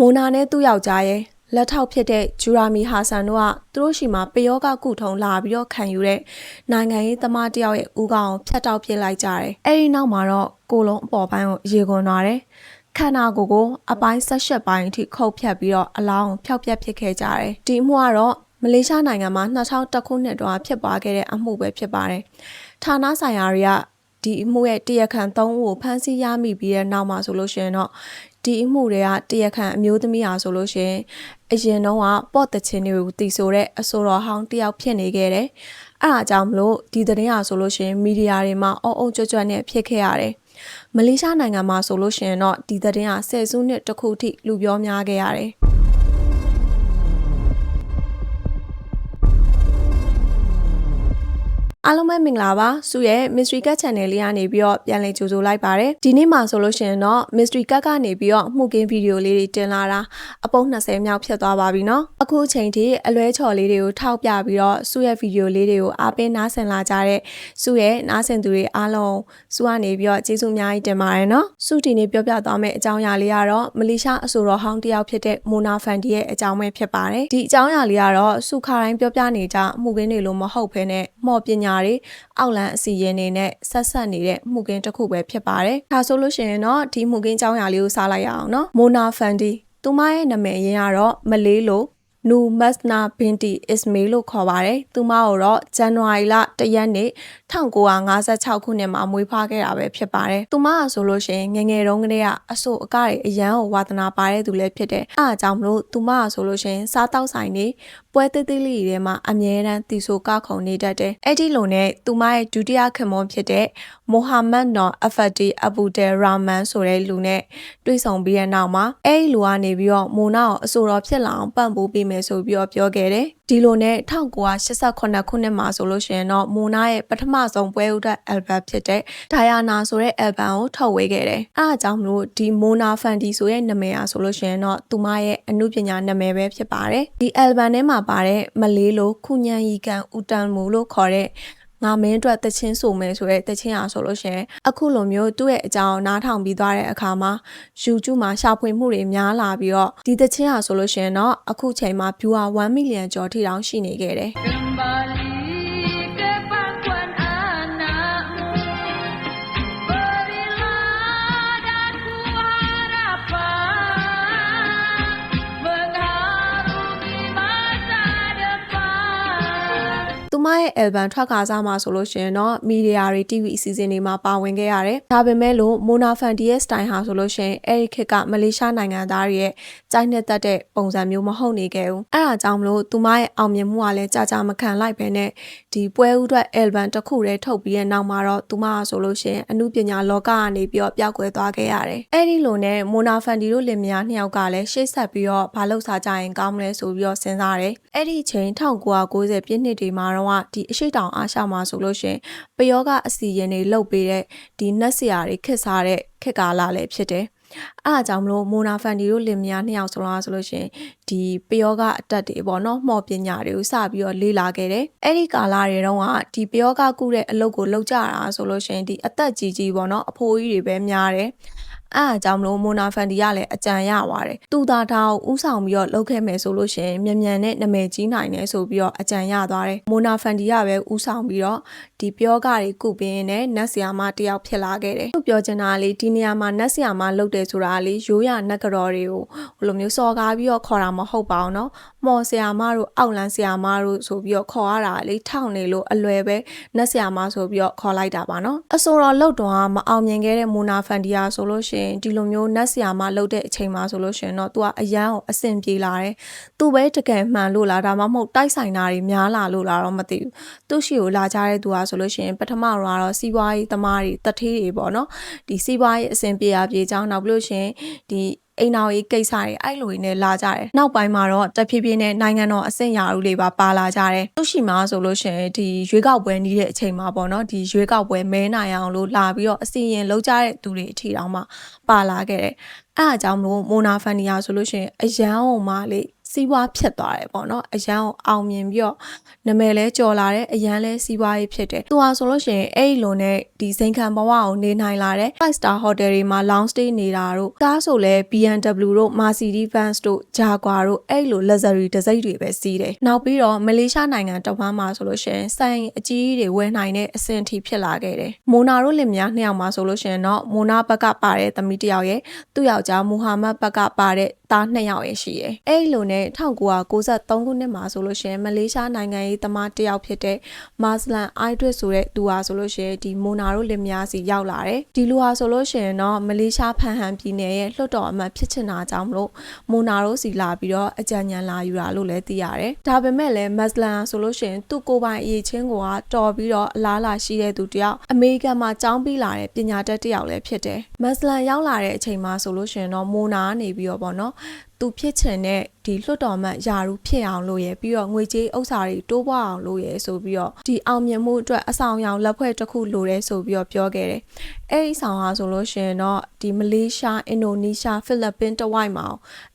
မိုနာနဲ့သူ့ယောက်ျားရဲ့လက်ထောက်ဖြစ်တဲ့ဂျူရာမီဟာဆန်တို့ကသူတို့ရှိမှာပယောဂကုထုံလာပြီးတော့ခံယူတဲ့နိုင်ငံရေးသမားတယောက်ရဲ့ဦးခေါင်းကိုဖျက်တောက်ပစ်လိုက်ကြတယ်။အဲဒီနောက်မှာတော့ကိုလုံးအပေါ်ပိုင်းကိုရေခွန်သွားတယ်။ခန္ဓာကိုယ်ကိုအပိုင်း၁၈ပိုင်းအထိခုတ်ဖြတ်ပြီးတော့အလောင်းကိုဖျောက်ပြက်ဖြစ်ခဲ့ကြတယ်။ဒီအမှုကတော့မလေးရှားနိုင်ငံမှာ2001ခုနှစ်တုန်းကဖြစ်ပွားခဲ့တဲ့အမှုပဲဖြစ်ပါတယ်။ဌာနဆိုင်ရာတွေကဒီအမှုရဲ့တရားခံ၃ဦးကိုဖမ်းဆီးရမိပြီးတဲ့နောက်မှာဆိုလို့ရှိရင်တော့ ဒီအမှုတွေကတရားခံအမျိုးသမီးဟာဆိုလို့ရှိရင်အရင်တော့ကပေါ့တချင်းတွေကိုတီဆိုတဲ့အဆိုတော်ဟောင်းတယောက်ဖြစ်နေခဲ့တယ်။အဲအားကြောင့်မလို့ဒီသတင်းဟာဆိုလို့ရှိရင်မီဒီယာတွေမှာအုံအုံကြွကြွနဲ့ဖြစ်ခဲ့ရတယ်။မလေးရှားနိုင်ငံမှာဆိုလို့ရှိရင်တော့ဒီသတင်းဟာဆယ်စုနှစ်တစ်ခုထိလူပြောများခဲ့ရတယ်။ အားလုံးပဲမင်္ဂလာပါစုရဲ့ Mystery Cat Channel လေးကနေပြီးတော့ပြန်လည်ကြိုဆိုလိုက်ပါတယ်ဒီနေ့မှာဆိုလို့ရှိရင်တော့ Mystery Cat ကနေပြီးတော့မှုကင်းဗီဒီယိုလေးတွေတင်လာတာအပုံ20မြောက်ဖြစ်သွားပါပြီเนาะအခုချိန်ထိအလွဲချော်လေးတွေကိုထောက်ပြပြီးတော့စုရဲ့ဗီဒီယိုလေးတွေကိုအားပေးနားဆင်လာကြတဲ့စုရဲ့နားဆင်သူတွေအားလုံးစုကနေပြီးတော့ကျေးဇူးအများကြီးတင်ပါတယ်เนาะစုဒီနေ့ပြောပြသွားမယ့်အကြောင်းအရာလေးကတော့မလေးရှားအဆိုတော်ဟောင်းတယောက်ဖြစ်တဲ့မိုနာဖန်ဒီရဲ့အကြောင်းပဲဖြစ်ပါတယ်ဒီအကြောင်းအရာလေးကတော့စုခါတိုင်းပြောပြနေကြမှုကင်းတွေလို့မဟုတ်ဘဲနဲ့မော်ပညာ တွေအောက်လန်အစီရင်တွေနဲ့ဆက်ဆက်နေတဲ့မှုကင်းတစ်ခုပဲဖြစ်ပါတယ်။ဒါဆိုလို့ရှိရင်တော့ဒီမှုကင်းကြောင်းရာလေးကိုစားလိုက်ရအောင်နော်။မိုနာဖန်ဒီသူမရဲ့နာမည်အရင်ကတော့မလေးလို့နူမတ်နာဘင်တီအစ်မေလို့ခေါ်ပါတယ်။သူမကိုတော့ဇန်နဝါရီလ1ရက်နေ့1956ခုနှစ်မှာမွေးဖွားခဲ့တာပဲဖြစ်ပါတယ်။သူမကဆိုလို့ရှိရင်ငငယ်တုန်းကတည်းကအဆိုအကတွေအရန်ကိုဝါသနာပါတဲ့သူလည်းဖြစ်တယ်။အဲအကြောင်းမလို့သူမကဆိုလို့ရှိရင်စားတောက်ဆိုင်နေ ပွဲသေးသေးလေးတွေမှာအမြဲတမ်းတီဆိုကခုံနေတတ်တယ်။အဲ့ဒီလိုနဲ့သူမရဲ့ဒုတိယခင်မွန်ဖြစ်တဲ့မိုဟာမက်နော်အဖတ်တီအဘူဒယ်ရာမန်ဆိုတဲ့လူနဲ့တွေ့ဆုံပြီးတဲ့နောက်မှာအဲ့ဒီလူကနေပြီးတော့မိုနာကိုအဆိုတော်ဖြစ်လာအောင်ပံ့ပိုးပေးမယ်ဆိုပြီးတော့ပြောခဲ့တယ်။ ဒီလိုနဲ့1988ခုနှစ်မှာဆိုလို့ရှိရင်တော့မိုနာရဲ့ပထမဆုံးပွဲဥဒတ်အယ်ဘမ်ဖြစ်တဲ့ဒိုင်ယာနာဆိုတဲ့အယ်ဘမ်ကိုထုတ်ဝေခဲ့တယ်။အဲအကြောင်းမလို့ဒီမိုနာဖန်ဒီဆိုတဲ့နာမည်အားဆိုလို့ရှိရင်တော့သူမရဲ့အမှုပညာနာမည်ပဲဖြစ်ပါတယ်။ဒီအယ်ဘမ်ထဲမှာပါတဲ့မလေးလိုခုညံရီကန်ဦးတန်မူလို့ခေါ်တဲ့ ငါမင်းအတွက်တချင်းဆိုမယ်ဆိုတဲ့တချင်းအားဆိုလို့ရှိရင်အခုလိုမျိုးသူ့ရဲ့အကြောင်းနားထောင်ပြီးသွားတဲ့အခါမှာ YouTube မှာရှာဖွေမှုတွေများလာပြီးတော့ဒီတချင်းအားဆိုလို့ရှိရင်တော့အခုချိန်မှာ viewer 1 million ကျော်ထိတောင်ရှိနေခဲ့တယ် album ထွက်ခါစားမှာဆိုလို့ရှိရင်တော့မီဒီယာတွေ TV အစီအစဉ်တွေမှာပါဝင်ခဲ့ရတယ်။ဒါပေမဲ့လို့ Mona Fandi ရဲ့ style ဟာဆိုလို့ရှိရင်အဲ့ဒီခေတ်ကမလေးရှားနိုင်ငံသားတွေရဲ့ကြိုက်နှစ်သက်တဲ့ပုံစံမျိုးမဟုတ်နေခဲ့ဘူး။အဲ့ဒါကြောင့်မလို့သူမရဲ့အောင်မြင်မှုကလည်းကြာကြာမခံလိုက်ပဲနဲ့ဒီပွဲဥအတွက် album တစ်ခုတည်းထုတ်ပြီးတဲ့နောက်မှာတော့သူမကဆိုလို့ရှိရင်အမှုပညာလောကကနေပြီးတော့ပျောက်ကွယ်သွားခဲ့ရတယ်။အဲ့ဒီလိုနဲ့ Mona Fandi တို့လင်မယားနှစ်ယောက်ကလည်းရှေ့ဆက်ပြီးတော့ဘာလို့စားကြရင်ကောင်းမလဲဆိုပြီးတော့စဉ်းစားတယ်။အဲ့ဒီချိန်1990ပြည့်နှစ်တွေမှာတော့ဒီအရှိတောင်အားရှမှာဆိုလို့ရှိရင်ပယောကအစီရင်တွေလုတ်ပေးတဲ့ဒီနက်ဆရာတွေခက်စားတဲ့ခက်ကာလာလည်းဖြစ်တယ်။အားအကြောင်းမလို့မိုနာဖန်ဒီတို့လင်မယားနှစ်ယောက်ဆိုလားဆိုလို့ရှိရင်ဒီပယောကအတက်တွေပေါ့နော်မှော်ပညာတွေကိုစပြီးတော့လေ့လာခဲ့တယ်။အဲ့ဒီကာလာတွေတော့ကဒီပယောကကုတဲ့အလုပ်ကိုလုပ်ကြတာဆိုလို့ရှိရင်ဒီအသက်ကြီးကြီးပေါ့နော်အဖိုးကြီးတွေပဲများတယ်။ အဲအကြောင်းမလို့မိုနာဖန်ဒီကလည်းအကြံရပါတယ်။သူသာထားကိုဥဆောင်ပြီးတော့လုပ်ခဲ့မယ်ဆိုလို့ရှိရင်မြန်မြန်နဲ့နာမည်ကြီးနိုင်တယ်ဆိုပြီးတော့အကြံရသွားတယ်။မိုနာဖန်ဒီကပဲဥဆောင်ပြီးတော့ဒီပြောကတွေကုပင်းနဲ့နတ်ဆီယာမတယောက်ဖြစ်လာခဲ့တယ်။သူပြောချင်တာလေဒီနေရာမှာနတ်ဆီယာမလုပ်တယ်ဆိုတာလေရိုးရနတ်ကတော်တွေကိုဟိုလိုမျိုးစော်ကားပြီးတော့ခေါ်တာမဟုတ်ပါဘူးနော်။မော်ဆီယာမတို့အောက်လန်းဆီယာမတို့ဆိုပြီးတော့ခေါ်ရတာလေထောက်နေလို့အလွယ်ပဲနတ်ဆီယာမဆိုပြီးတော့ခေါ်လိုက်တာပါနော်။အဆိုတော်လုတ်တော်ကမအောင်မြင်ခဲ့တဲ့မိုနာဖန်ဒီယာဆိုလို့ရှိရင်ဒီလိုမျိုးနတ်ဆီယာမလုတ်တဲ့အချိန်မှာဆိုလို့ရှိရင်တော့သူကအရန်ကိုအဆင်ပြေလာတယ်။သူပဲတကယ်မှန်လို့လားဒါမှမဟုတ်တိုက်ဆိုင်တာတွေများလာလို့လားတော့မသိဘူး။သူ့ရှိကိုလာကြတဲ့သူကဆိုလို့ရှိရင်ပထမတော့စီးပွားရေးသမားတွေတထေးတွေပေါ့နော်။ဒီစီးပွားရေးအဆင်ပြေရပြေချောင်းနောက်ပြီးလို့ရှိရင်ဒီ အိမ်တော်ရေးကိစ္စတွေအဲ့လိုတွေနဲ့လာကြတယ်။နောက်ပိုင်းမှာတော့တဖြည်းဖြည်းနဲ့နိုင်ငံတော်အဆင့်အရာတွေတွေပါပါလာကြတယ်။သူရှိမှာဆိုလို့ရှိရင်ဒီရွေးကောက်ပွဲနီးတဲ့အချိန်မှာပေါ့နော်ဒီရွေးကောက်ပွဲမဲနိုင်အောင်လို့လာပြီးတော့အစီရင်လောက်ကြတဲ့သူတွေအထီတောင်မှပါလာခဲ့တယ်။အဲ့အကြောင်းမလို့မိုနာဖန်နီယာဆိုလို့ရှိရင်အရန်အောင်မလေး စီးပွားဖြစ်သွားတယ်ပေါ့နော်အရန်ကိုအောင်မြင်ပြီးတော့နာမည်လဲကြော်လာတယ်အရန်လဲစီးပွားရေးဖြစ်တယ်သူဟာဆိုလို့ရှိရင်အဲ့ဒီလိုနဲ့ဒီစိန်ခံဘဝကိုနေနိုင်လာတဲ့5 star hotel တွေမှာ long stay နေတာတို့ကားဆိုလဲ BMW တို့ Mercedes Benz တို့ Jaguar တို့အဲ့ဒီလို luxury တစိမ့်တွေပဲစီးတယ်နောက်ပြီးတော့မလေးရှားနိုင်ငံတဝမ်းမှာဆိုလို့ရှိရင်ဆိုင်အကြီးကြီးတွေဝယ်နိုင်တဲ့အဆင့်အထိဖြစ်လာခဲ့တယ်မိုနာတို့လင်မယားနှစ်ယောက်မှာဆိုလို့ရှိရင်တော့မိုနာဘက်ကပါတဲ့သမီးတစ်ယောက်ရဲ့သူ့ယောက်ျားမူဟာမတ်ဘက်ကပါတဲ့သားနှစ်ယောက်ရဲ့ရှိရဲ့အဲ့ဒီလိုနဲ့1993ခုနှစ်မှာဆိုလို့ရှိရင်မလေးရှားနိုင်ငံရေးသမားတစ်ယောက်ဖြစ်တဲ့မာစလန်အိုက်ဒရစ်ဆိုတဲ့သူဟာဆိုလို့ရှိရင်ဒီမိုနာတို့လင်မယားစီရောက်လာတယ်ဒီလူဟာဆိုလို့ရှိရင်တော့မလေးရှားဖန်ဟန်ပြည်နယ်ရဲ့လွှတ်တော်အမတ်ဖြစ်ချင်တာကြောင့်မလို့မိုနာတို့စီလာပြီးတော့အကြံဉာဏ်လာယူတာလို့လည်းသိရတယ်ဒါပေမဲ့လည်းမက်စလန်ဆိုလို့ရှိရင်သူ့ကိုယ်ပိုင်အရေးချင်းကိုကတော်ပြီးတော့အလားလာရှိတဲ့သူတစ်ယောက်အမေရိကန်မှာကျောင်းပြီးလာတဲ့ပညာတတ်တစ်ယောက်လည်းဖြစ်တယ်မက်စလန်ရောက်လာတဲ့အချိန်မှာဆိုလို့ရှိရင်တော့မိုနာကနေပြီးတော့ပေါ့နော် သူဖြစ်ချင်တဲ့ဒီလွှတ်တော်မှယာရူဖြစ်အောင်လို့ရယ်ပြီးတော့ငွေကြေးဥစ္စာတွေတိုးပွားအောင်လို့ရယ်ဆိုပြီးတော့ဒီအောင်မြင်မှုအတွက်အဆောင်အယောင်လက်ဖွဲ့တစ်ခုလိုတယ်ဆိုပြီးတော့ပြောခဲ့တယ်။အဲ့ဒီဆောင်ဟာဆိုလို့ရှိရင်တော့ဒီမလေးရှားအင်ဒိုနီးရှားဖိလစ်ပင်းတဝိုက်မှာ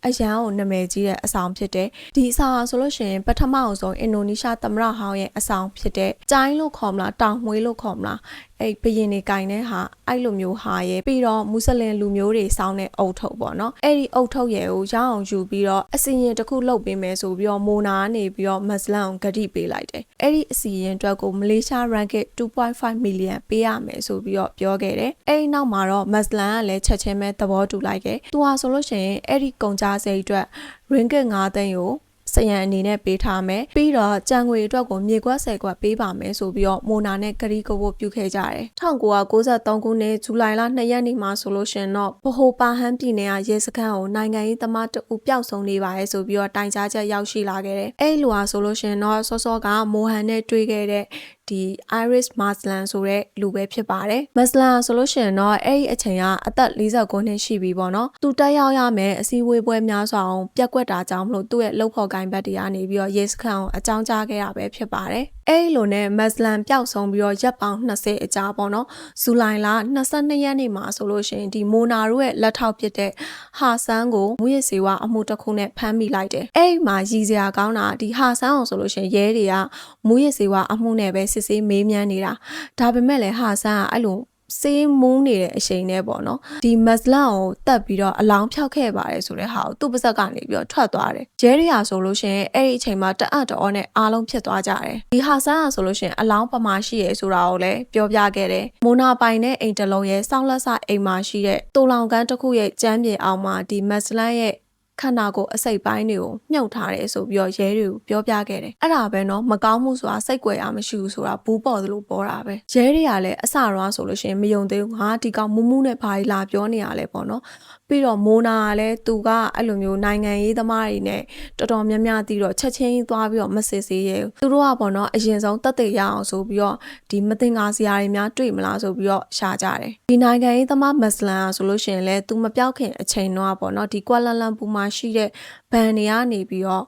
အရန်ကိုနာမည်ကြီးတဲ့အဆောင်ဖြစ်တယ်။ဒီအဆောင်ဟာဆိုလို့ရှိရင်ပထမအောင်ဆုံးအင်ဒိုနီးရှားသမ္မတဟောင်းရဲ့အဆောင်ဖြစ်တဲ့ကျိုင်းလို့ခေါ်မလားတောင်မွေးလို့ခေါ်မလား အဲ့ဘရင်တွေကင်တဲ့ဟာအဲ့လိုမျိုးဟာရဲ့ပြီးတော့မွတ်စလင်လူမျိုးတွေစောင်းတဲ့အုတ်ထုပ်ပေါ့နော်အဲ့ဒီအုတ်ထုပ်ရဲ့ကိုရအောင်ယူပြီးတော့အစီရင်တစ်ခုလုပ်ပေးမယ်ဆိုပြီးတော့မိုနာကနေပြီးတော့မက်စလန်ကိုဂတိပေးလိုက်တယ်အဲ့ဒီအစီရင်အတွက်ကိုမလေးရှား ranket 2.5 million ပေးရမယ်ဆိုပြီးတော့ပြောခဲ့တယ်အဲ့ဒီနောက်မှာတော့မက်စလန်ကလည်းချက်ချင်းပဲသဘောတူလိုက်တယ်သူဟာဆိုလို့ရှိရင်အဲ့ဒီကုန်ကြစိတ်အတွက် ringgit 9သိန်းကို စရန်အနေနဲ့ပေးထားမယ်ပြီးတော့ကြံငွေအတွက်ကိုမြေကွက်ဆယ်ကွက်ပေးပါမယ်ဆိုပြီးတော့မိုနာနဲ့ဂရီကိုကိုပြုခဲ့ကြတယ်1993ခုနှစ်ဇူလိုင်လ2ရက်နေ့မှာဆိုလို့ရှင်တော့ဗဟိုပါဟန်းပြည်နယ်ကရဲစခန်းကိုနိုင်ငံရေးသမားတအူပျောက်ဆုံးနေပါရဲ့ဆိုပြီးတော့တိုင်ကြားချက်ရောက်ရှိလာခဲ့တယ်အဲ့လိုဟာဆိုလို့ရှင်တော့စောစောကမိုဟန်နဲ့တွေ့ခဲ့တဲ့ဒီ Iris Maslan ဆိုတဲ့လူပဲဖြစ်ပါတယ်။ Maslan ဆိုလို့ရှိရင်တော့အဲ့ဒီအချိန်ကအသက်49နှစ်ရှိပြီပေါ့နော်။သူတက်ရောက်ရမယ်အစည်းအဝေးပွဲများစွာအောင်ပြက်ကွက်တာကြောင့်မလို့သူ့ရဲ့လှုပ်ဖော်ကိုင်ဘက်တွေကနေပြီးတော့ Yes ခန့်ကိုအကြောင်းကြားခဲ့တာပဲဖြစ်ပါတယ်။အဲ့ဒီလိုနဲ့ Maslan ပျောက်ဆုံးပြီးတော့ရက်ပေါင်း20အကြာပေါ့နော်။ဇူလိုင်လ22ရက်နေ့မှာဆိုလို့ရှိရင်ဒီမိုနာတို့ရဲ့လက်ထောက်ဖြစ်တဲ့ဟာဆန်းကိုမူရစေဝါအမှုတစ်ခုနဲ့ဖမ်းမိလိုက်တယ်။အဲ့ဒီမှာရည်စရာကောင်းတာဒီဟာဆန်းအောင်ဆိုလို့ရှိရင်ရဲတွေကမူရစေဝါအမှုနဲ့ပဲစစ်ဆေးမေးမြန်းနေတာဒါပေမဲ့လည်းဟာဆန်းကအဲ့လို စေးမုန်းနေတဲ့အချိန်နဲ့ပေါ့နော်ဒီမက်စလန်ကိုတက်ပြီးတော့အလောင်းဖြောက်ခဲ့ပါတယ်ဆိုတဲ့ဟာကိုသူ့ပါဇက်ကနေပြီးတော့ထွက်သွားတယ်ဂျဲရီယာဆိုလို့ရှိရင်အဲ့ဒီအချိန်မှာတအံ့တော်နဲ့အားလုံးဖြစ်သွားကြတယ်ဒီဟာဆန်ကဆိုလို့ရှိရင်အလောင်းပမာရှိရဲဆိုတာကိုလည်းပြောပြခဲ့တယ်မိုနာပိုင်နဲ့အိမ်တလုံးရဲ့စောင်းလက်စအိမ်မှာရှိတဲ့တူလောင်ကန်းတစ်ခုရဲ့ကျမ်းပြေအောင်မှာဒီမက်စလန်ရဲ့ ခန္ဓာကိုယ်အစိတ်ပိုင်းတွေကိုမြုပ်ထားတယ်ဆိုပြီးတော့ရဲတွေကိုပြောပြခဲ့တယ်အဲ့ဒါပဲเนาะမကောင်းမှုဆိုတာစိတ်ကြွယ်ရမရှိဘူးဆိုတာဘူးပေါ်သလိုပေါ်တာပဲရဲတွေကလည်းအစတော့ဆိုလို့ရှိရင်မယုံသေးဘူးငါဒီကောင်မူးမူးနဲ့ဘာကြီးလာပြောနေရလဲပေါ့เนาะပြီးတော့မိုနာကလည်းသူကအဲ့လိုမျိုးနိုင်ငံရေးသမားတွေနဲ့တော်တော်များများတီးတော့ချက်ချင်းသွားပြီးတော့မစစ်စေးရဲဘူးသူတို့ကပေါ့နော်အရင်ဆုံးတက်တဲ့ရအောင်ဆိုပြီးတော့ဒီမတင်ကားစရာတွေများတွေ့မလားဆိုပြီးတော့ရှာကြတယ်ဒီနိုင်ငံရေးသမားမက်စလန်ကဆိုလို့ရှိရင်လည်းသူမပြောက်ခင်အချိန်တော့ပေါ့နော်ဒီကွာလာလမ်ပူမှာ ရှိတဲ့ဘန်တွေကနေပြီးတော့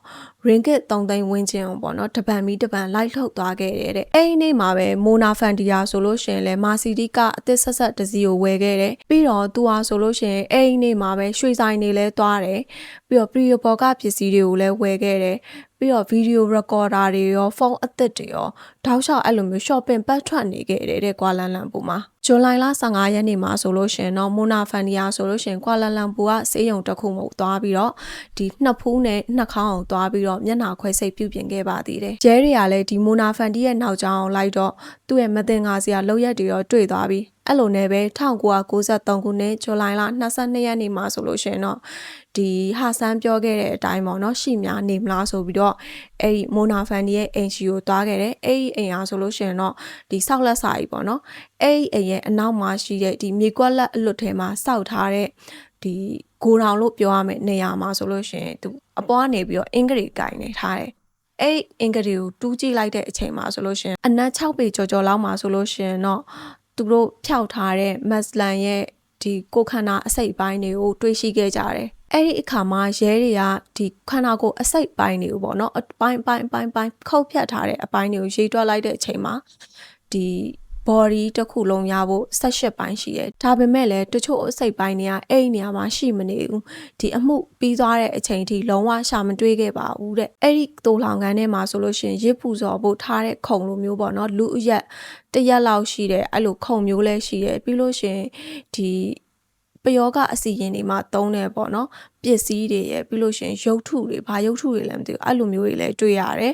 ringgit 3သိန်းဝန်းကျင်ပေါ့နော်တပံမီတပံလိုက်ထုတ်သွားခဲ့တယ်တဲ့အဲ့ဒီနေ့မှာပဲမိုနာဖန်ဒီယာဆိုလို့ရှိရင်လည်းမာစီတီကအသစ်ဆက်ဆက်တစ်စီကိုဝယ်ခဲ့တယ်ပြီးတော့သူဟာဆိုလို့ရှိရင်အဲ့ဒီနေ့မှာပဲရွှေဆိုင်တွေလည်းသွားတယ်ပြီးတော့ပရီယိုဘော်ကပစ္စည်းတွေကိုလည်းဝယ်ခဲ့တယ် ပြီးတော့ဗီဒီယိုရက်ကော်ဒါတွေရောဖုန်းအသစ်တွေရောတောက်လျှောက်အဲ့လိုမျိုး shopping ပတ်ထွက်နေခဲ့တယ်တဲ့ကွာလန်လန်ပူမှာဇွန်လလ15ရက်နေ့မှာဆိုလို့ရှင်တော့မိုနာဖန်ဒီယာဆိုလို့ရှင်ကွာလန်လန်ပူကစေးရုံတစ်ခုမို့သွားပြီးတော့ဒီနှစ်ဖူးနဲ့နှစ်ခေါင်းအောင်သွားပြီးတော့မျက်နှာခွဲစိတ်ပြုပြင်ခဲ့ပါသေးတယ်။ဂျဲတွေကလည်းဒီမိုနာဖန်ဒီရဲ့နောက်ကျောင်းလိုက်တော့သူ့ရဲ့မတင်ငါစရာလောက်ရက်တွေရောတွေ့သွားပြီး အဲ့လိုနဲ့ပဲ1993ခုနှစ်ဇူလိုင်လ22ရက်နေ့မှာဆိုလို့ရှင်တော့ဒီဟာဆန်းပြောခဲ့တဲ့အတိုင်းပေါ့နော်ရှိများနေမလားဆိုပြီးတော့အဲ့ဒီမိုနာဖန်ဒီရဲ့အိမ်ရှိကိုသွားခဲ့တယ်အဲ့ဒီအိမ်အားဆိုလို့ရှင်တော့ဒီဆောက်လက်စာကြီးပေါ့နော်အဲ့ဒီအိမ်ရဲ့အနောက်မှာရှိတဲ့ဒီမြေကွက်လက်အလွတ်ထဲမှာစောက်ထားတဲ့ဒီဂိုတောင်လို့ပြောရမယ့်နေရာမှာဆိုလို့ရှင်သူအပေါ်ကနေပြီးတော့အင်္ဂလိပ်ကင်နေထားတယ်အဲ့အင်္ဂလိပ်ကိုတူးကြည့်လိုက်တဲ့အချိန်မှာဆိုလို့ရှင်အနက်6ပေကျော်ကျော်လောက်မှာဆိုလို့ရှင်တော့ သူတို့ဖျောက်ထားတဲ့မက်စလန်ရဲ့ဒီကိုခန္ဓာအစိတ်ပိုင်းတွေကိုတွေးရှိခဲ့ကြတယ်အဲ့ဒီအခါမှာရဲတွေကဒီခန္ဓာကိုယ်အစိတ်ပိုင်းတွေကိုပေါ့နော်အပိုင်းပိုင်းပိုင်းပိုင်းခုတ်ဖြတ်ထားတဲ့အပိုင်းတွေကိုရေးတွက်လိုက်တဲ့အချိန်မှာဒီ body တစ်ခုလုံးရဖို့18ပိုင်းရှိတယ်ဒါပေမဲ့လည်းတချို့အစိတ်ပိုင်းတွေကအဲ့ဒီနေရာမှာရှိမနေဘူးဒီအမှုပြီးသွားတဲ့အချိန်ထိလုံးဝရှာမတွေးခဲ့ပါဘူးတဲ့အဲ့ဒီတိုလောင်ကန်ထဲမှာဆိုလို့ရှိရင်ရစ်ပူစော်ဖို့ထားတဲ့ခုံလိုမျိုးပေါ့နော်လူအရက်တစ်ရက်လောက်ရှိတယ်အဲ့လိုခုံမျိုးလည်းရှိတယ်ပြီးလို့ရှိရင်ဒီပယောကအစီရင်တွေမှာတုံးတယ်ပေါ့နော်ပစ္စည်းတွေရယ်ပြီးလို့ရှရင်ရုပ်ထုတွေဘာရုပ်ထုတွေလည်းမသိဘူးအဲ့လိုမျိုးတွေလည်းတွေ့ရတယ်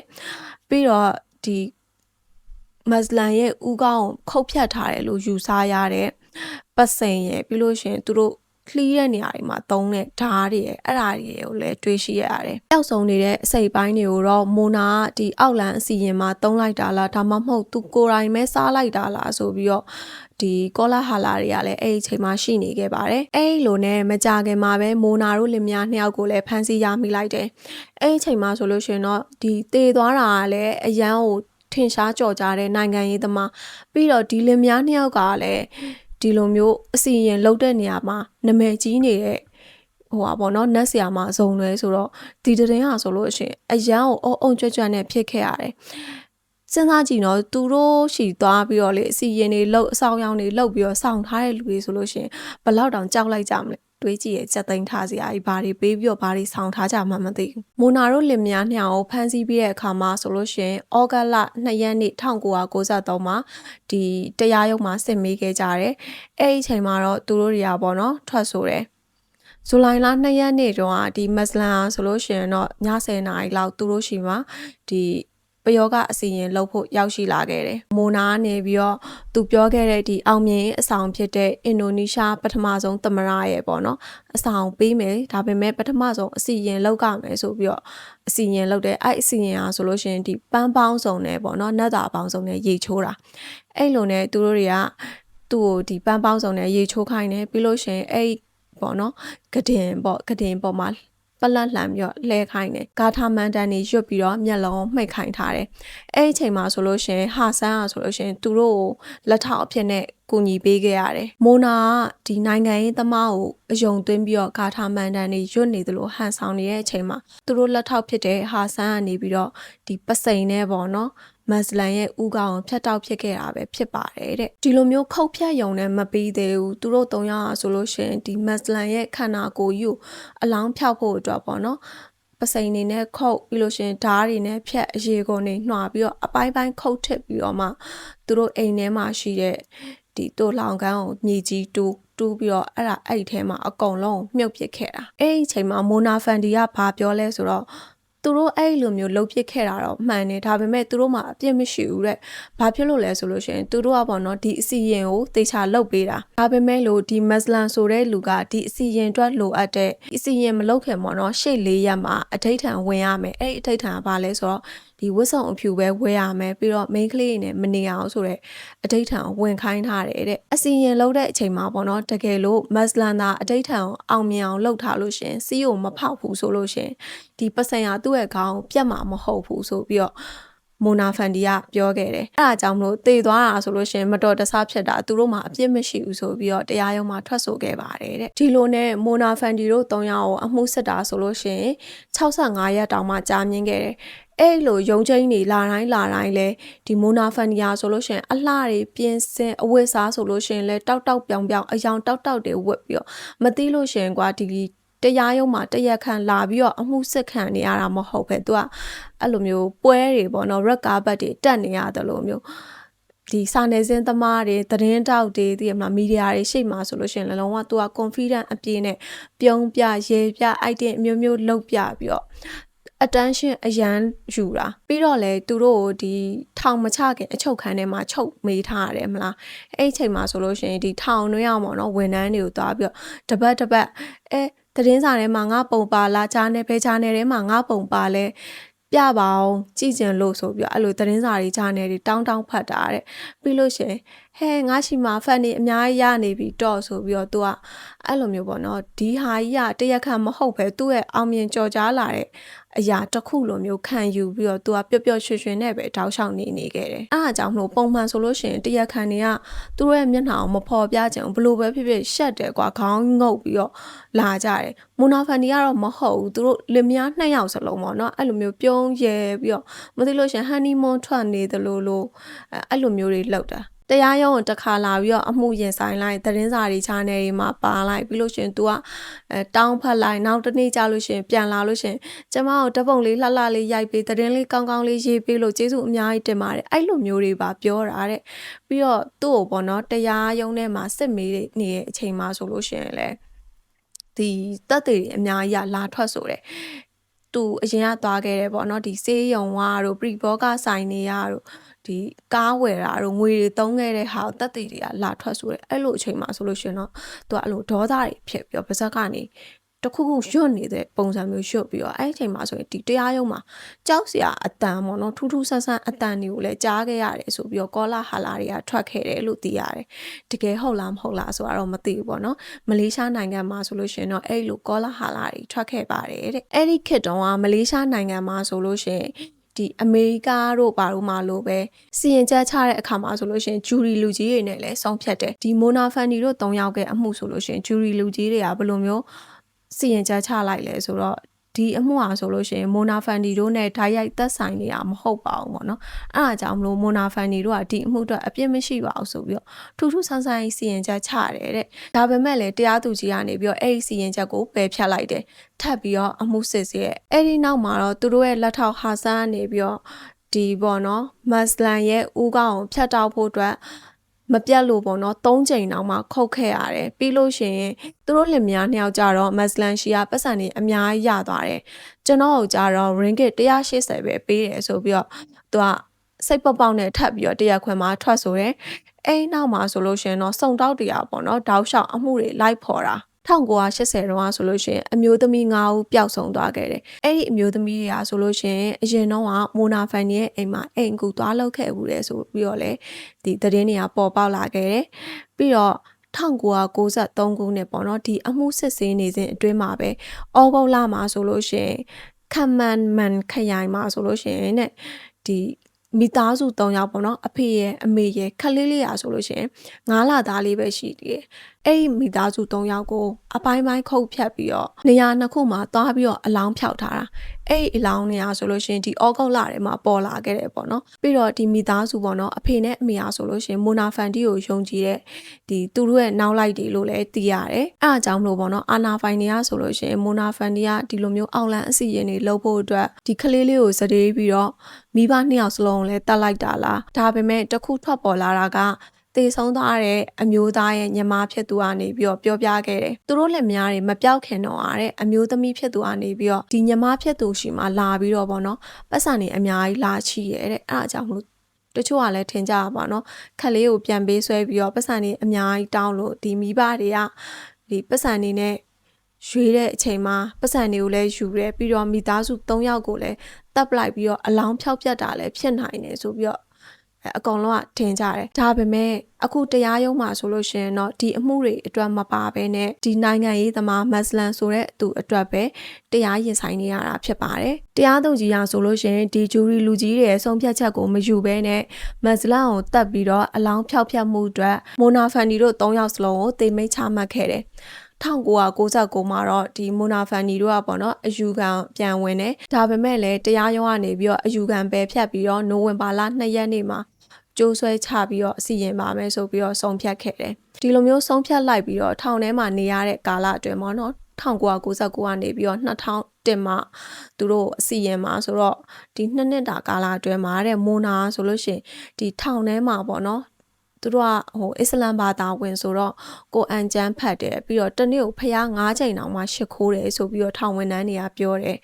ပြီးတော့ဒီ မစလန်ရဲ့ဥကောင်းကိုခုတ်ဖြတ်ထားတယ်လို့ယူဆရတဲ့ပတ်စင်ရယ်ပြီးလို့ရှရင်သူတို့လှီးတဲ့နေရာတွေမှာတုံးတဲ့ဓာတ်တွေရယ်အဲ့ဒါတွေကိုလည်းတွေးရှိရတယ်။ပျောက်ဆုံးနေတဲ့အစိပ်ပိုင်းတွေကိုတော့မိုနာကဒီအောက်လန်အစီရင်မှာတုံးလိုက်တာလားဒါမှမဟုတ်သူကိုယ်တိုင်ပဲစားလိုက်တာလားဆိုပြီးတော့ဒီကောလာဟာလာတွေကလည်းအဲ့ဒီအချိန်မှာရှိနေခဲ့ပါတယ်။အဲ့ဒီလိုနဲ့မကြခင်မှာပဲမိုနာတို့လင်မယားနှစ်ယောက်ကိုလည်းဖမ်းဆီးရမိလိုက်တယ်။အဲ့ဒီအချိန်မှာဆိုလို့ရှိရင်တော့ဒီတေသွားတာကလည်းအရန်ကို ထင်ရှားကြော်ကြတဲ့နိုင်ငံရေးသမားပြီးတော့ဒီလင်မယားနှစ်ယောက်ကလည်းဒီလိုမျိုးအစီရင်လောက်တဲ့နေရာမှာနာမည်ကြီးနေတဲ့ဟိုပါပေါ့နော်နတ်ဆရာမဇုံလွဲဆိုတော့ဒီတရင်ဟာဆိုလို့ရှိရင်အရန်ကိုအုံအုံကြွကြွနဲ့ဖြစ်ခဲ့ရတယ်စဉ်းစားကြည့်နော်သူတို့ရှိသွားပြီးတော့လေအစီရင်တွေလှုပ်အဆောင်ရောင်တွေလှုပ်ပြီးတော့စောင့်ထားတဲ့လူတွေဆိုလို့ရှိရင်ဘယ်လောက်တောင်ကြောက်လိုက်ကြမလဲ တွေးကြည့်ရဲ့စက်သိမ်းထားစရာကြီးဘာတွေပေးပြီးတော့ဘာတွေဆောင်ထားကြမှမသိဘူးမိုနာတို့လင်မယားနှစ်ယောက်ကိုဖမ်းဆီးပြီးတဲ့အခါမှာဆိုလို့ရှိရင်ဩဂတ်လ2ရက်နေ့1993မှာဒီတရားရုံးမှာစစ်မေးခဲ့ကြတယ်အဲ့ဒီအချိန်မှာတော့သူတို့တွေကပေါ့နော်ထွက်ဆိုတယ်ဇူလိုင်လ2ရက်နေ့တုန်းကဒီမက်စလန်ဟာဆိုလို့ရှိရင်တော့ည10:00နာရီလောက်သူတို့ရှိမှာဒီ ပယောကအစီရင်လှုပ်ဖို့ရောက်ရှိလာခဲ့တယ်။မိုနာကနေပြီးတော့သူပြောခဲ့တဲ့ဒီအောင်မြင်ရေးအဆောင်ဖြစ်တဲ့အင်ဒိုနီးရှားပထမဆုံးသမ္မတရဲ့ပေါ့နော်အဆောင်ပေးမယ်ဒါပေမဲ့ပထမဆုံးအစီရင်လောက်ကမယ်ဆိုပြီးတော့အစီရင်လောက်တဲ့အဲ့အစီရင်အားဆိုလို့ရှိရင်ဒီပန်းပေါင်းစုံနဲ့ပေါ့နော်နတ်တာပေါင်းစုံနဲ့ရေချိုးတာအဲ့လိုနဲ့သူတို့တွေကသူ့ကိုဒီပန်းပေါင်းစုံနဲ့ရေချိုးခိုင်းတယ်ပြီးလို့ရှိရင်အဲ့ပေါ့နော်ကဒင်ပေါ့ကဒင်ပေါ်မှာ ပလက်လှန်ပြီးတော့လှဲခိုင်းတယ်ဂါထာမန်တန်တွေရွတ်ပြီးတော့မျက်လုံးမှိတ်ခိုင်းထားတယ်အဲ့ဒီအချိန်မှာဆိုလို့ရှင်ဟာဆန်းอ่ะဆိုလို့ရှင်သူတို့ကိုလက်ထောက်အဖြစ်နဲ့ကူညီပေးခဲ့ရတယ်မိုနာကဒီနိုင်ငံရေးသမားကိုအယုံသွင်းပြီးတော့ဂါထာမန်တန်တွေရွတ်နေသလိုဟန်ဆောင်နေတဲ့အချိန်မှာသူတို့လက်ထောက်ဖြစ်တဲ့ဟာဆန်းကနေပြီးတော့ဒီပစိန်နဲ့ပေါ့နော် မက်စလန်ရဲ့ဥကောင်ကိုဖျက်တောက်ဖြစ်ခဲ့တာပဲဖြစ်ပါတယ်တဲ့ဒီလိုမျိုးခုတ်ဖြတ်ယုံနဲ့မပြီးသေးဘူးသူတို့သုံးယောက်อ่ะဆိုလို့ရှိရင်ဒီမက်စလန်ရဲ့ခန္ဓာကိုယ်ယူအလောင်းဖြောက်ဖို့အတွက်ပေါ့နော်ပစိန်နေနဲ့ခုတ်ပြီးလို့ရှရင်ဓားတွေနဲ့ဖြတ်အရေကုန်တွေနှွာပြီးတော့အပိုင်းပိုင်းခုတ်ထစ်ပြီးတော့မှသူတို့အိမ်ထဲမှာရှိတဲ့ဒီတိုလောင်ကန်းကိုမြေကြီးတူးတူးပြီးတော့အဲ့ဒါအဲ့ဒီထဲမှာအကုန်လုံးမြုပ်ပစ်ခဲ့တာအဲ့ဒီအချိန်မှာမိုနာဖန်ဒီကဘာပြောလဲဆိုတော့ သူတို့အဲ့လိုမျိုးလှုပ်ပစ်ခဲ့တာတော့မှန်တယ်ဒါပေမဲ့သူတို့မှာအပြစ်မရှိဘူးတဲ့ဘာဖြစ်လို့လဲဆိုလို့ရှိရင်သူတို့ကပေါ့နော်ဒီအစီရင်ကိုတေချာလှုပ်ပေးတာဒါပေမဲ့လို့ဒီမက်စလန်ဆိုတဲ့လူကဒီအစီရင်အတွက်လိုအပ်တဲ့အစီရင်မလှုပ်ခင်ပေါ့နော်ရှေ့လေးရက်မှာအထိတ်ထန်ဝင်ရမယ်အဲ့ဒီအထိတ်ထန်ကဘာလဲဆိုတော့ ဒီဝတ်စုံအဖြူပဲဝယ်ရမယ်ပြီးတော့ main ကလေးနဲ့မနေအောင်ဆိုတော့အတိတ်ထံကိုဝင်ခိုင်းထားတယ်တဲ့အစီရင်လုံးတဲ့အချိန်မှာပေါ့နော်တကယ်လို့မက်စလန်သာအတိတ်ထံကိုအောင်မြင်အောင်လုပ်ထားလို့ရှင်စီးကိုမဖောက်ဘူးဆိုလို့ရှင်ဒီပစံရသူ့ရဲ့ခေါင်းပြတ်မှာမဟုတ်ဘူးဆိုပြီးတော့ မိုနာဖန်ဒီကပြောခဲ့တယ်။အဲဒါကြောင့်မလို့တည်သွားတာဆိုလို့ရှင်မတော်တဆဖြစ်တာသူတို့မှအပြစ်မရှိဘူးဆိုပြီးတော့တရားရုံးမှာထွက်ဆိုခဲ့ပါတယ်တဲ့။ဒီလိုနဲ့မိုနာဖန်ဒီတို့၃ယောက်ကိုအမှုစစ်တာဆိုလို့ရှင်65ရက်တောင်မှကြာမြင့်ခဲ့တယ်။အဲ့လိုယုံချင်းတွေလာတိုင်းလာတိုင်းလဲဒီမိုနာဖန်နီယာဆိုလို့ရှိရင်အလှတွေပြင်းစင်အဝတ်စားဆိုလို့ရှိရင်လဲတောက်တောက်ပြောင်ပြောင်အယောင်တောက်တောက်တွေဝတ်ပြီးတော့မသိလို့ရှိရင်ကွာဒီ တရားရုံးမှာတရက်ခန့်လာပြီးတော့အမှုစစ်ခံနေရတာမဟုတ်ပဲသူကအဲ့လိုမျိုးပွဲတွေပေါ့နော်ရက်ကားဘတ်တွေတက်နေရတယ်လို့မျိုးဒီစာနယ်ဇင်းသမားတွေသတင်းတောက်တွေဒီမှာမီဒီယာတွေရှိမှဆိုလို့ရှိရင်လည်းလုံးဝသူက confident အပြည့်နဲ့ပြုံးပြရေပြ item အမျိုးမျိုးလောက်ပြပြီးတော့ attention အရန်ယူတာပြီးတော့လေသူတို့ကိုဒီထောင်မချခင်အချုပ်ခန်းထဲမှာချုပ်မေးထားရတယ်မလားအဲ့အချိန်မှာဆိုလို့ရှိရင်ဒီထောင်တွင်းအောင်ပေါ့နော်ဝန်ထမ်းတွေကိုသွားပြီးတော့တပတ်တပတ်အဲ သတင်းစာထဲမှာငါပုံပါလားချားနေဖဲချားနေထဲမှာငါပုံပါလဲပြပါအောင်ကြည်ကျင်လို့ဆိုပြီးတော့အဲ့လိုသတင်းစာတွေချားနေတွေတောင်းတောင်းဖတ်တာတဲ့ပြီးလို့ရှိရင်ဟဲငါရှိမှာဖတ်နေအများကြီးရနေပြီတော့ဆိုပြီးတော့ तू ကအဲ့လိုမျိုးပေါ့နော်ဒီဟာကြီးကတရက်ခန့်မဟုတ်ပဲသူ့ရဲ့အောင်မြင်ကြော်ကြားလာတဲ့ အရာတစ်ခုလိုမျိုးခံယူပြီးတော့ तू ကပျော့ပျော့ရွှင်ရွှင်နဲ့ပဲတောက်လျှောက်နေနေခဲ့တယ်။အဲအားကြောင့်မလို့ပုံမှန်ဆိုလို့ရှိရင်တရက်ခန့်တွေကသူတို့ရဲ့မျက်နှာကိုမဖော်ပြကြအောင်ဘလို့ပဲဖြစ်ဖြစ်ရှက်တယ်ကွာခေါင်းငုပ်ပြီးတော့လာကြတယ်။မိုနာဖန်ဒီကတော့မဟုတ်ဘူးသူတို့လင်မယားနှစ်ယောက်စလုံးပေါ့နော်အဲ့လိုမျိုးပြုံးရဲပြီးတော့မသိလို့ရှင်ဟန်နီမွန်ထွက်နေတယ်လို့လို့အဲ့လိုမျိုးတွေလောက်တာ တတရားရုံးကိုတစ်ခါလာပြီးတော့အမှုရင်ဆိုင်လိုက်သတင်းစာတွေ channel တွေမှာပါလိုက်ပြီးလို့ရှရင် तू ကအဲတောင်းဖတ်လိုက်နောက်တစ်နေ့ကြာလို့ရှရင်ပြန်လာလို့ရှရင်ကျမတို့ဓာတ်ပုံလေးလှလှလေးရိုက်ပေးသတင်းလေးကောင်းကောင်းလေးရေးပေးလို့ကျေးဇူးအများကြီးတင်ပါတယ်အဲ့လိုမျိုးတွေပါပြောတာတဲ့ပြီးတော့သူ့ကိုပေါ့နော်တရားရုံးထဲမှာစစ်မေးနေတဲ့အချိန်မှာဆိုလို့ရှရင်လေဒီတက်တွေအများကြီးကလာထွက်ဆိုတယ်သူအရင်ကသွားခဲ့တယ်ပေါ့နော်ဒီစေးရုံဝါတို့ပရိဘောကဆိုင်နေရတို့ ဒီကားဝယ်တာတို့ငွေတွေတုံးခဲ့တဲ့ဟာကိုတက်တွေတွေကလာထွက်ဆိုတယ်အဲ့လိုအချိန်မှာဆိုလို့ရှိရင်တော့သူကအဲ့လိုဒေါသတွေဖြစ်ပြီးတော့ပါဇက်ကနေတခုခုရွတ်နေတဲ့ပုံစံမျိုးရွတ်ပြီးတော့အဲ့ဒီအချိန်မှာဆိုရင်ဒီတရားရုံးမှာကြောက်စရာအတန်ပေါ့နော်ထူးထူးဆန်းဆန်းအတန်တွေကိုလည်းကြားခဲ့ရတယ်ဆိုပြီးတော့ကောလာဟာလာတွေကထွက်ခဲ့တယ်လို့သိရတယ်တကယ်ဟုတ်လားမဟုတ်လားဆိုတာတော့မသိဘူးပေါ့နော်မလေးရှားနိုင်ငံမှာဆိုလို့ရှိရင်တော့အဲ့လိုကောလာဟာလာတွေထွက်ခဲ့ပါတယ်တဲ့အဲ့ဒီခေတ်တုန်းကမလေးရှားနိုင်ငံမှာဆိုလို့ရှိရင် ဒီအမေရိကတို့ဘာလို့မှလို့ပဲစီရင်ချက်ချတဲ့အခါမှာဆိုလို့ရှိရင်ဂျူရီလူကြီးတွေနဲ့လည်းဆုံးဖြတ်တယ်ဒီမိုနာဖန်နီတို့၃ယောက်ရဲ့အမှုဆိုလို့ရှိရင်ဂျူရီလူကြီးတွေကဘယ်လိုမျိုးစီရင်ချက်ချလိုက်လဲဆိုတော့ ဒီအမှုဟာဆိုလို့ရှိရင်မိုနာဖန်ဒီတို့နဲ့ဓာတ်ရိုက်သက်ဆိုင်နေတာမဟုတ်ပါဘူးပေါ့နော်အဲ့ဒါကြောင့်မလို့မိုနာဖန်ဒီတို့ကဒီအမှုအတွက်အပြစ်မရှိပါဘူးဆိုပြီးတော့ထူးထူးဆန်းဆန်းစီရင်ချက်ချတယ်တဲ့ဒါပေမဲ့လည်းတရားသူကြီးကနေပြီးတော့အဲ့ဒီစီရင်ချက်ကိုပယ်ဖြတ်လိုက်တယ်ထပ်ပြီးတော့အမှုစစ်စေရဲ့အဲ့ဒီနောက်မှာတော့သူတို့ရဲ့လက်ထောက်ဟာဆန်ကနေပြီးတော့ဒီပေါ့နော်မတ်စလန်ရဲ့ဦးခေါင်းကိုဖြတ်တောက်ဖို့အတွက် မပြတ်လို့ပေါ့နော်၃ချိန်တောင်မှခုတ်ခဲ့ရတယ်ပြီးလို့ရှိရင်သူတို့လင်မယားနှစ်ယောက်ကြတော့မတ်စလန်ရှီကပတ်စံနေအများကြီးရသွားတယ်ကျွန်တော်တို့ကြတော့ ringgit 180ပဲပေးတယ်ဆိုပြီးတော့သူကစိတ်ပေါက်ပေါက်နဲ့ထပ်ပြီးတော့တရားခွင်မှာထွက်ဆိုတယ်အဲ့ဒီနောက်မှာဆိုလို့ရှိရင်တော့စုံတောက်တရားပေါ့နော်တောက်လျှောက်အမှုတွေလိုက်ဖော်တာ 1980တုန်းကဆိုလို့ရှိရင်အမျိုးသမီး9ဦးပျောက်ဆုံးသွားခဲ့တယ်။အဲ့ဒီအမျိုးသမီးတွေကဆိုလို့ရှိရင်အရင်တော့ကမိုနာဖန်ရဲ့အိမ်မှာအိမ်ကူသွားလောက်ခဲ့ဘူးလေဆိုပြီးတော့လေဒီသတင်းတွေကပေါ်ပေါက်လာခဲ့တယ်။ပြီးတော့1993ခုနှစ်ပေါ့နော်ဒီအမှုစစ်ဆေးနေစဉ်အတွင်းမှာပဲအောဂုတ်လမှာဆိုလို့ရှိရင်ခမန်မန်ခရိုင်မှာဆိုလို့ရှိရင်တဲ့ဒီမိသားစု၃ယောက်ပေါ့နော်အဖေရဲ့အမေရဲ့ခလေးလေးရာဆိုလို့ရှိရင်ငါးလသားလေးပဲရှိသေးတယ်အဲ့ဒီမိသားစု၃ယောက်ကိုအပိုင်းပိုင်းခုတ်ဖြတ်ပြီးတော့နေရာနှစ်ခုမှာသွားပြီးတော့အလောင်းဖြောက်ထားတာအဲ့ဒီအလောင်းနေရာဆိုလို့ရှိရင်ဒီဩဂုတ်လထဲမှာပေါ်လာခဲ့တယ်ပေါ့နော်ပြီးတော့ဒီမိသားစုပေါ့နော်အဖေနဲ့အမေရာဆိုလို့ရှိရင်မိုနာဖန်တီကိုယုံကြည်တဲ့ဒီသူတို့ရဲ့နောက်လိုက်တွေလို့လည်းသိရတယ်အဲ့အကြောင်းမလို့ပေါ့နော်အာနာဖိုင်တွေကဆိုလို့ရှိရင်မိုနာဖန်တီကဒီလိုမျိုးအောက်လန်အစီရင်တွေလုပ်ဖို့အတွက်ဒီကလေးလေးကိုစတေးပြီးတော့မိဘနှစ်ယောက်စလုံးလည်းတတ်လိုက်တာလားဒါပေမဲ့တခုထွက်ပေါ်လာတာက တေဆုံးသွားတဲ့အမျိုးသားရဲ့ညီမဖြစ်သူကနေပြီးတော့ပြောပြခဲ့တယ်။သူတို့လက်များတွေမပြောက်ခင်တော့အားတဲ့အမျိုးသမီးဖြစ်သူကနေပြီးတော့ဒီညီမဖြစ်သူရှိမှလာပြီးတော့ဗောနော်ပတ်စံနေအများကြီးလာချီရဲတဲ့အဲ့အကြောင်းမလို့တချို့ကလည်းထင်ကြပါတော့ခက်လေးကိုပြန်ပေးဆွဲပြီးတော့ပတ်စံနေအများကြီးတောင်းလို့ဒီမိဘတွေကဒီပတ်စံနေနဲ့ရွေးတဲ့အချိန်မှာပတ်စံတွေကိုလည်းယူရဲပြီးတော့မိသားစု၃ယောက်ကိုလည်းတပ်ပလိုက်ပြီးတော့အလောင်းဖြောက်ပြတ်တာလည်းဖြစ်နိုင်တယ်ဆိုပြီးတော့ အကောင်လုံးကထင်ကြတယ်ဒါပေမဲ့အခုတရားရုံးမှာဆိုလို့ရှိရင်တော့ဒီအမှုတွေအတွက်မပါဘဲနဲ့ဒီနိုင်ငံရေးသမားမက်စလန်ဆိုတဲ့သူအတွက်ပဲတရားရင်ဆိုင်နေရတာဖြစ်ပါတယ်တရားသူကြီးရဆိုလို့ရှိရင်ဒီဂျူရီလူကြီးတွေရဲ့ဆုံးဖြတ်ချက်ကိုမယူဘဲနဲ့မက်စလန်ကိုတတ်ပြီးတော့အလောင်းဖြောက်ဖြတ်မှုအတွက်မိုနာဖန်ဒီတို့၃ယောက်စလုံးကိုတေမိတ်ချမှတ်ခဲ့တယ်1999မှာတော့ဒီမိုနာဖန်နီတို့ကပေါ့နော်အယူခံပြန်ဝင်တယ်ဒါပေမဲ့လည်းတရားရုံးကနေပြီးတော့အယူခံပယ်ဖြတ်ပြီးတော့နိုဝင်ဘာလ2ရက်နေ့မှာ ကြိုးဆွဲချပြီးတော့အစီရင်ပါမယ်ဆိုပြီးတော့ဆုံးဖြတ်ခဲ့တယ်ဒီလိုမျိုးဆုံးဖြတ်လိုက်ပြီးတော့ထောင်ထဲမှာနေရတဲ့ကာလအတွင်းပေါ့နော်1999ကနေပြီးတော့2000တင်မှသူတို့အစီရင်မှာဆိုတော့ဒီနှစ်နှစ်တာကာလအတွင်းမှာတဲ့မိုနာဆိုလို့ရှိရင်ဒီထောင်ထဲမှာပေါ့နော် သူတို့ကဟိုအစ္စလမ်ဘာသာဝင်ဆိုတော့ကိုအန်ကျန်းဖတ်တယ်ပြီးတော့တနေ့ကိုဖျား၅ချိန်တောင်မှရှ िख ိုးတယ်ဆိုပြီးတော့ထောင်ဝန်ထမ်းတွေကပြောတယ်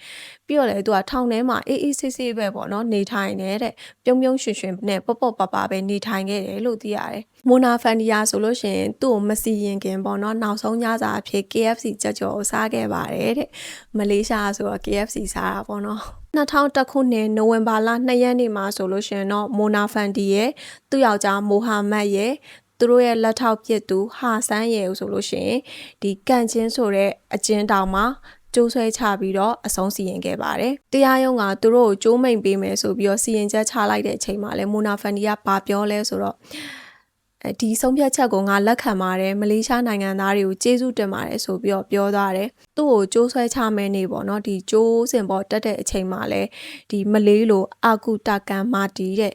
ပြီးတော့လေသူကထောင်ထဲမှာအေးအေးဆေးဆေးပဲပေါ့နော်နေထိုင်နေတဲ့ပြုံးပြုံးရွှင်ရွှင်နဲ့ပေါ့ပေါ့ပါပါပဲနေထိုင်ခဲ့တယ်လို့သိရတယ်မိုနာဖန်ဒီယာဆိုလို့ရှိရင်သူ့ကိုမစီရင်ခင်ပေါ့နော်နောက်ဆုံးညစာအဖြစ် KFC ကြက်ကြော်ကိုစားခဲ့ပါတယ်တဲ့မလေးရှားဆိုတော့ KFC စားတာပေါ့နော်2001ခုနှစ်နိုဝင်ဘာလ2ရက်နေ့မှာဆိုလို့ရှိရင်တော့မိုနာဖန်ဒီရဲ့သူ့ယောက်ျားမိုဟာမက်ရဲ့သူတို့ရဲ့လက်ထောက်ပြစ်သူဟာဆန်းရဲ့ဆိုလို့ရှိရင်ဒီကန်ချင်းဆိုတဲ့အကျဉ်းတောင်မှာကျိုးဆွဲချပြီးတော့အဆုံးစီရင်ခဲ့ပါတယ်။တရားရုံးကသူတို့ကိုကျိုးမိန်ပေးမယ်ဆိုပြီးတော့စီရင်ချက်ချလိုက်တဲ့အချိန်မှာလဲမိုနာဖန်ဒီကဘာပြောလဲဆိုတော့အဲ ဒီဆုံးဖြတ်ချက်ကိုငါလက်ခံပါတယ်မလေးရှားနိုင်ငံသားတွေကိုကျေးဇူးတင်ပါတယ်ဆိုပြီးတော့ပြောသွားတယ်သူ့ကိုကြိုးဆွဲချမဲနေပေါ့နော်ဒီကြိုးစင်ပေါ်တက်တဲ့အချိန်မှာလဲဒီမလေးလိုအာကုတကန်မာတီတဲ့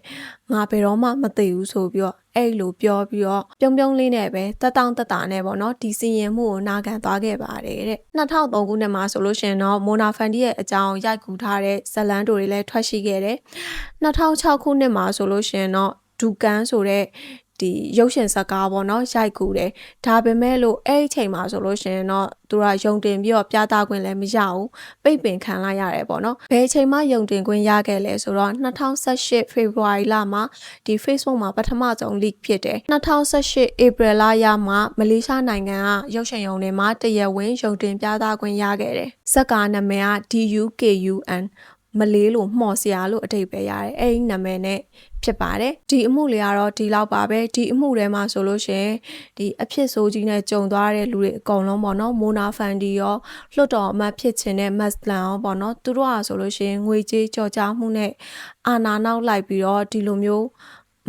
ငါဘယ်တော့မှမသိဘူးဆိုပြီးတော့အဲ့လိုပြောပြီးတော့ပြုံးပြုံးလေးနဲ့ပဲတက်တောင့်တက်တာနဲ့ပေါ့နော်ဒီစီရင်မှုကိုနာခံသွားခဲ့ပါတယ်တဲ့2003ခုနှစ်မှာဆိုလို့ရှရင်တော့မိုနာဖန်တီရဲ့အကြောင်းရိုက်ကူထားတဲ့ဇတ်လန်တိုတွေလည်းထွက်ရှိခဲ့တယ်2006ခုနှစ်မှာဆိုလို့ရှရင်တော့ဒူကန်ဆိုတဲ့ ဒီရုပ်ရှင်ဇာတ်ကားပေါ့နော်ရိုက်ကူတယ်ဒါပေမဲ့လို့အဲ့ဒီအချိန်မှာဆိုလို့ရှရင်တော့သူကယုံတင်ပြီးတော့ပြသခွင့်လည်းမရဘူးပိတ်ပင်ခံလိုက်ရတယ်ပေါ့နော်ဘယ်အချိန်မှယုံတင်ခွင့်ရခဲ့လဲဆိုတော့2018 February လမှာဒီ Facebook မှာပထမဆုံး leak ဖြစ်တယ်2018 April လရမှာမလေးရှားနိုင်ငံကရုပ်ရှင်ရုံတွေမှာတရားဝင်ယုံတင်ပြသခွင့်ရခဲ့တယ်ဇက်ကာနာမည်က DUKUN မလေးလို့မှော်စရာလို့အတိတ်ပဲရတယ်အဲ့ဒီနာမည်နဲ့ဖြစ်ပါတယ်ဒီအမှုလေးကတော့ဒီလောက်ပါပဲဒီအမှုထဲမှာဆိုလို့ရှရင်ဒီအဖြစ်ဆိုးကြီးနဲ့ကြုံသွားတဲ့လူတွေအကုန်လုံးပေါ့နော်မိုနာဖန်ဒီရောလွတ်တော်အမတ်ဖြစ်ခြင်းနဲ့မက်စလန်ရောပေါ့နော်သူတို့ကဆိုလို့ရှရင်ငွေကြေးကြော်ကြားမှုနဲ့အာနာနောက်လိုက်ပြီးတော့ဒီလိုမျိုး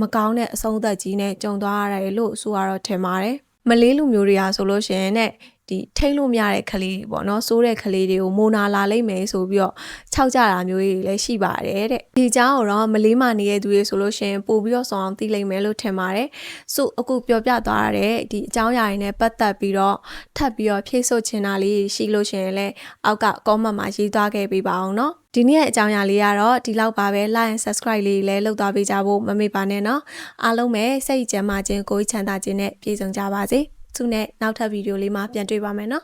မကောင်းတဲ့အဆုံးသက်ကြီးနဲ့ကြုံသွားရတယ်လို့ဆိုရတော့ထင်ပါတယ်မလေးလူမျိုးတွေကဆိုလို့ရှရင်နဲ့ ဒီထိတ်လို့မရတဲ့ကလေးတွေပေါ့နော်စိုးတဲ့ကလေးတွေကိုမိုနာလာလိမ့်မယ်ဆိုပြီးတော့ခြောက်ကြတာမျိုးတွေလည်းရှိပါတယ်တဲ့ဒီเจ้าတော့မလေးမာနေတဲ့သူတွေဆိုလို့ရှရင်ပို့ပြီးတော့ဆောင်းအောင်သိလိမ့်မယ်လို့ထင်ပါတယ်ဆိုအခုပြောပြသွားရတဲ့ဒီအကြောင်းအရာတွေနဲ့ပတ်သက်ပြီးတော့ထပ်ပြီးတော့ဖြည့်စွတ်ချင်တာလေးရှိလို့ရှရင်လည်းအောက်က comment မှာရေးသွားခဲ့ပေးပါအောင်နော်ဒီနေ့ရဲ့အကြောင်းအရာလေးကတော့ဒီလောက်ပါပဲ like and subscribe လေးလည်းလုပ်သွားပေးကြဖို့မမေ့ပါနဲ့နော်အားလုံးပဲစိတ်ကြမ်းမှခြင်းကိုယ်ချမ်းသာခြင်းနဲ့ပြည့်စုံကြပါစေ သူနဲ့နောက်ထပ်ဗီဒီယိုလေးမှာပြန်တွေ့ပါမယ်နော်